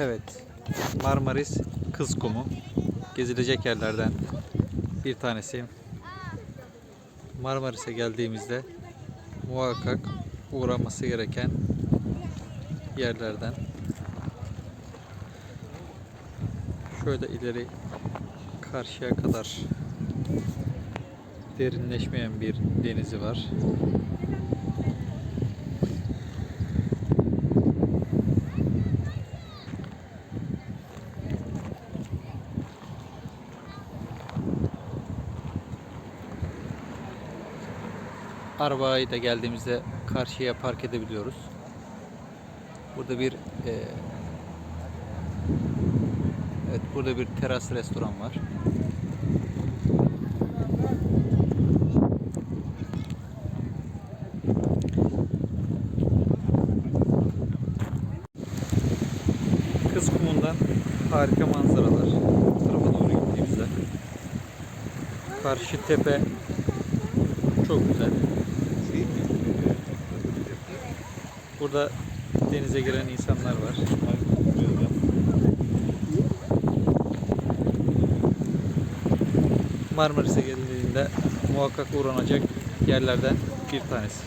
Evet. Marmaris Kız Kumu. Gezilecek yerlerden bir tanesi. Marmaris'e geldiğimizde muhakkak uğraması gereken yerlerden. Şöyle ileri karşıya kadar derinleşmeyen bir denizi var. Arabayı da geldiğimizde karşıya park edebiliyoruz. Burada bir e, Evet burada bir teras restoran var. Kız kumundan harika manzaralar. Bu tarafa doğru gittiğimizde. Karşı tepe çok güzel. Burada denize giren insanlar var. Marmaris'e geldiğinde muhakkak uğranacak yerlerden bir tanesi.